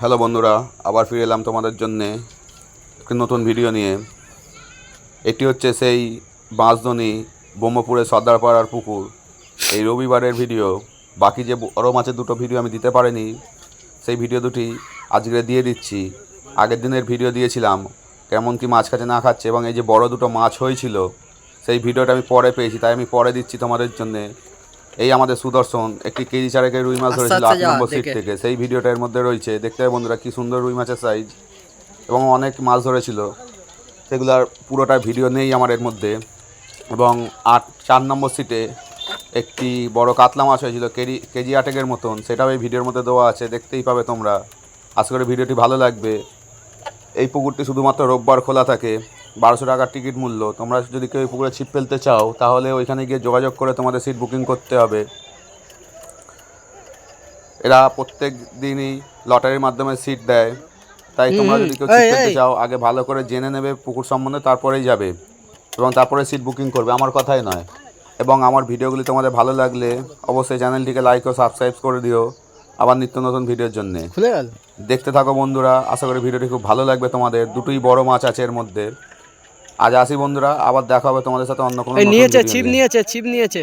Hello বন্ধুরা, আবার ফিরে এলাম তোমাদের জন্যে একটি নতুন ভিডিও নিয়ে। এটি হচ্ছে সেই বাঁশদনি ব্রহ্মপুরের সর্দারপাড়ার পুকুর। এই রবিবারের ভিডিও, বাকি যে বড় মাছের দুটো ভিডিও আমি দিতে পারিনি সেই ভিডিও দুটি আজকে দিয়ে দিচ্ছি। আগের দিনের ভিডিও দিয়েছিলাম কেমন কি মাছ কাছে না খাচ্ছে এবং এই যে বড় দুটো মাছ হয়েছিল সেই ভিডিওটা আমি পরে পেয়েছি তাই আমি পরে দিচ্ছি তোমাদের জন্যে। এই আমাদের সুদর্শন একটি কেজি চারেকের রুই মাছ আস্তে ধরেছিল আট নম্বর সিট থেকে। সেই ভিডিওটা এর মধ্যে রয়েছে। দেখতে হবে বন্ধুরা কি সুন্দর রুই মাছের সাইজ এবং অনেক মাছ ধরেছিল। সেগুলার পুরোটা ভিডিও নেই আমার এর মধ্যে এবং আট চার নম্বর সিটে একটি বড় কাতলা মাছ হয়েছিল কেজি কেজি আটেকের মতন। সেটাও এই ভিডিওর মধ্যে দেওয়া আছে দেখতেই পাবে তোমরা। আশা করি ভিডিওটি ভালো লাগবে। এই পুকুরটি শুধুমাত্র রোববার খোলা থাকে বারোশো টাকার টিকিট মূল্য। তোমরা যদি কেউ এই পুকুরে ছিপ ফেলতে চাও তাহলে ওইখানে গিয়ে যোগাযোগ করে তোমাদের সিট বুকিং করতে হবে। এরা প্রত্যেক দিনই লটারির মাধ্যমে সিট দেয়। তাই তোমরা যদি কেউ ছিপ ফেলতে চাও আগে ভালো করে জেনে নেবে পুকুর সম্বন্ধে তারপরেই যাবে। এবং তারপরে সিট বুকিং করবে। আমার কথাই নয়। এবং আমার ভিডিওগুলি তোমাদের ভালো লাগলে অবশ্যই চ্যানেলটিকে লাইক ও সাবস্ক্রাইব করে দিও। আবার নিত্য নতুন ভিডিওর জন্যে। খুলে গেল? দেখতে থাকো বন্ধুরা আশা করি ভিডিওটি খুব ভালো লাগবে তোমাদের। দুটোই বড় মাছ আছে এর মধ্যে। আজ আসি বন্ধুরা আবার দেখা হবে তোমাদের সাথে অন্য কোনো নিয়েছে ছিপ নিয়েছে ছিপ নিয়েছে।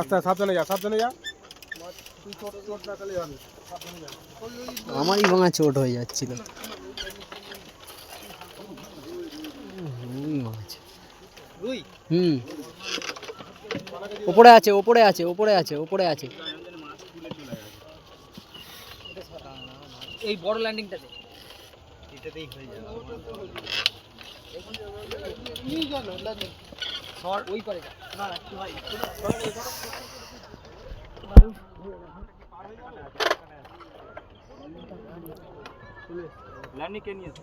আচ্ছা সাবধানে যা সাবধানে যা। আমারই ভাঙা চোট হয়ে যাচ্ছিল রুই মাছ রুই হুম। ওপরে আছে ওপরে আছে ওপরে আছে ওপরে আছে। এই বড় ল্যান্ডিংটাতে এটাতেই হয়ে যাবে। সর ওই পারে না একটু ল্যান্ডিং কে নিয়েছে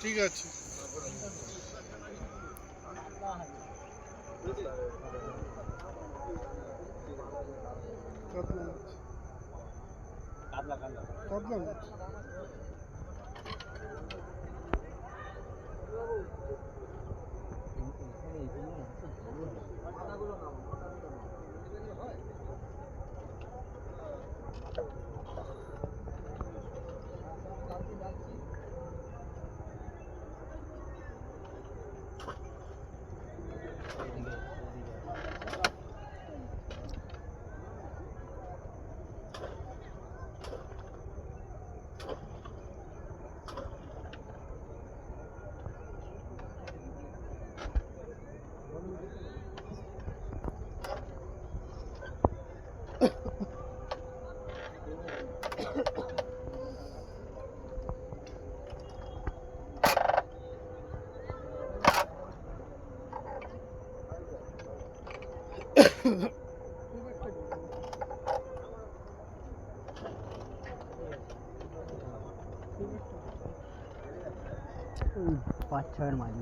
ঠিক আছে। কাতলা মাছ কাতলা মাছ পাঁচ ছয়ের মাঝে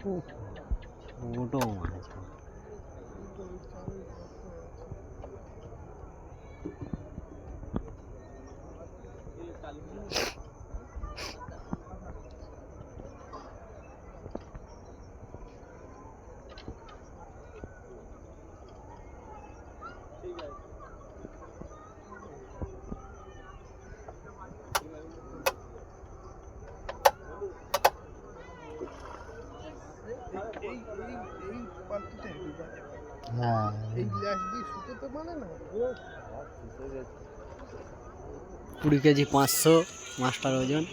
ছোট মাছ হ্যাঁ। এই গ্লাস দিয়ে শুতে তো মানে না। ও কুড়ি কেজি পাঁচশো মাছটার ওজন।